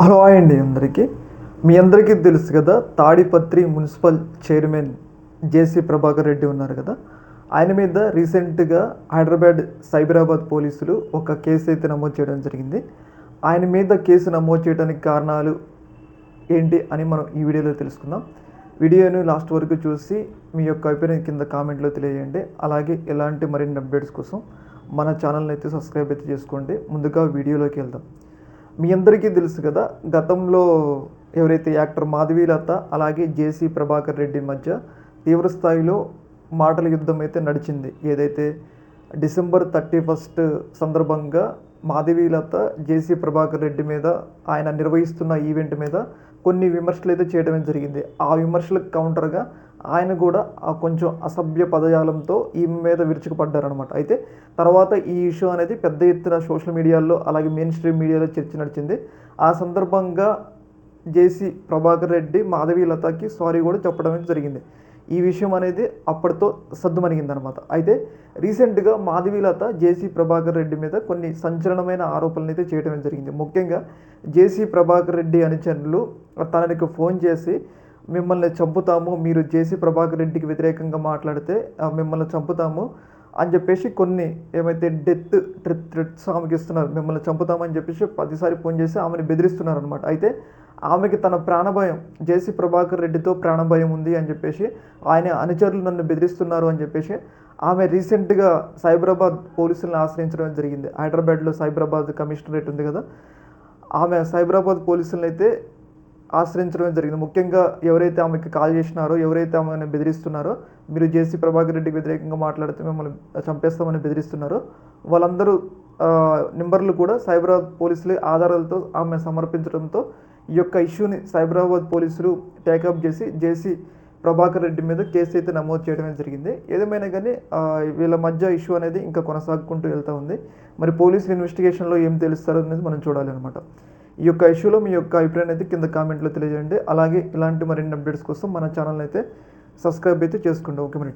Hello అండి అందరికీ. మీ అందరికీ తెలుసు కదా Tadipatri municipal chairman JC Prabhakar Reddy ఉన్నారు కదా. ఆయన మీద రీసెంట్గా హైదరాబాద్ సైబరాబాద్ పోలీసులు ఒక కేసు అయితే నమోదు చేయడం జరిగింది. ఆయన మీద కేసు నమోదు చేయడానికి కారణాలు ఏంటి అని మనం ఈ వీడియోలో తెలుసుకుందాం. వీడియోను లాస్ట్ వరకు చూసి మీ యొక్క అభిప్రాయం కింద కామెంట్లో తెలియజేయండి. అలాగే ఎలాంటి మరిన్ని అప్డేట్స్ కోసం మన ఛానల్ని అయితే సబ్స్క్రైబ్ అయితే చేసుకోండి. ముందుగా వీడియోలోకి వెళ్దాం. మీ అందరికీ తెలుసు కదా గతంలో ఎవరైతే యాక్టర్ మాధవీలత అలాగే జేసీ ప్రభాకర్ రెడ్డి మధ్య తీవ్రస్థాయిలో మాటల యుద్ధం అయితే నడిచింది. ఏదైతే డిసెంబర్ థర్టీ ఫస్ట్ సందర్భంగా మాధవీలత జేసీ ప్రభాకర్ రెడ్డి మీద ఆయన నిర్వహిస్తున్న ఈవెంట్ మీద కొన్ని విమర్శలు అయితే చేయడం జరిగింది. ఆ విమర్శలకు కౌంటర్గా ఆయన కూడా ఆ కొంచెం అసభ్య పదజాలంతో ఈమె మీద విరుచుకుపడ్డారనమాట అయితే తర్వాత ఈ ఇష్యూ అనేది పెద్ద ఎత్తున సోషల్ మీడియాలో అలాగే మెయిన్ స్ట్రీమ్ మీడియాలో చర్చ నడిచింది. ఆ సందర్భంగా జేసీ ప్రభాకర్ రెడ్డి మాధవి లతకి సారీ కూడా చెప్పడం జరిగింది. ఈ విషయం అనేది అప్పటితో సద్దుమణిగింది అనమాట అయితే రీసెంట్గా మాధవీలత జేసీ ప్రభాకర్ రెడ్డి మీద కొన్ని సంచలనమైన ఆరోపణలు అయితే చేయడం జరిగింది. ముఖ్యంగా జేసీ ప్రభాకర్ రెడ్డి అనుచరులు తనకు ఫోన్ చేసి మిమ్మల్ని చంపుతాము మీరు జేసీ ప్రభాకర్ రెడ్డికి వ్యతిరేకంగా మాట్లాడితే మిమ్మల్ని చంపుతాము అని చెప్పేసి కొన్ని ఏమైతే డెత్ ట్రిత్ థ్రెట్స్ ఆమెకి ఇస్తున్నారు మిమ్మల్ని చంపుతామని చెప్పేసి పదిసారి ఫోన్ చేసి ఆమెను బెదిరిస్తున్నారు అనమాట అయితే ఆమెకి తన ప్రాణభయం జేసీ ప్రభాకర్ రెడ్డితో ప్రాణభయం ఉంది అని చెప్పేసి ఆయన అనుచరులు నన్ను బెదిరిస్తున్నారు అని చెప్పేసి ఆమె రీసెంట్గా సైబరాబాద్ పోలీసులను ఆశ్రయించడం జరిగింది. హైదరాబాద్లో సైబరాబాద్ కమిషనరేట్ ఉంది కదా ఆమె సైబరాబాద్ పోలీసులను అయితే ఆశ్రయించడం జరిగింది. ముఖ్యంగా ఎవరైతే ఆమెకి కాల్ చేసినారో ఎవరైతే ఆమెను బెదిరిస్తున్నారో మీరు జేసీ ప్రభాకర్ రెడ్డికి వ్యతిరేకంగా మాట్లాడితే మిమ్మల్ని చంపేస్తామని బెదిరిస్తున్నారో. వాళ్ళందరూ నెంబర్లు కూడా సైబరాబాద్ పోలీసులు ఆధారాలతో ఆమె సమర్పించడంతో ఈ యొక్క ఇష్యూని సైబరాబాద్ పోలీసులు టేకప్ చేసి జేసీ ప్రభాకర్ రెడ్డి మీద కేసు అయితే నమోదు చేయడమే జరిగింది. ఏదేమైనా కానీ వీళ్ళ మధ్య ఇష్యూ అనేది ఇంకా కొనసాగుకుంటూ వెళ్తూ ఉంది. మరి పోలీసుల ఇన్వెస్టిగేషన్లో ఏం తెలుస్తారో అనేది మనం చూడాలి అనమాట ఈ యొక్క ఇష్యూలో మీ యొక్క అభిప్రాయం అయితే కింద కామెంట్లో తెలియజేయండి. అలాగే ఇలాంటి మరిన్ని అప్డేట్స్ కోసం మన ఛానల్ అయితే సబ్స్క్రైబ్ అయితే చేసుకోండి ఓకే మరి.